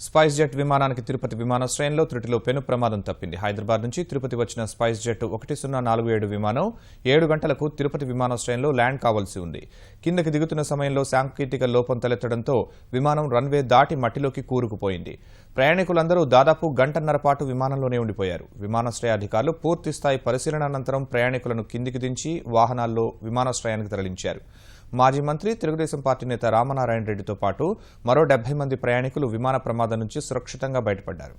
Spice jet విమానానికి తిరుపతి విమానాశ్రయంలో త్రుటిలో పెను ప్రమాదం తప్పింది. హైదరాబాద్ నుంచి తిరుపతి వచ్చిన స్పైస్ జెట్ ఒకటి సున్నా నాలుగు ఏడు విమానం ఏడు గంటలకు తిరుపతి విమానాశ్రయంలో ల్యాండ్ కావాల్సి ఉంది. కిందకి దిగుతున్న సమయంలో సాంకేతిక లోపం తలెత్తడంతో విమానం రన్వే దాటి మట్టిలోకి కూరుకుపోయింది. ప్రయాణికులందరూ దాదాపు గంటన్నర పాటు విమానంలోనే ఉండిపోయారు. విమానాశ్రయ అధికారులు పూర్తిస్థాయి పరిశీలన అనంతరం ప్రయాణికులను కిందికి దించి వాహనాల్లో విమానాశ్రయానికి తరలించారు. మాజీ మంత్రి తెలుగుదేశం పార్టీ నేత రామనారాయణ రెడ్డితో పాటు మరో డెబ్బై మంది ప్రయాణికులు విమాన ప్రమాదం నుంచి సురక్షితంగా బయటపడ్డారు.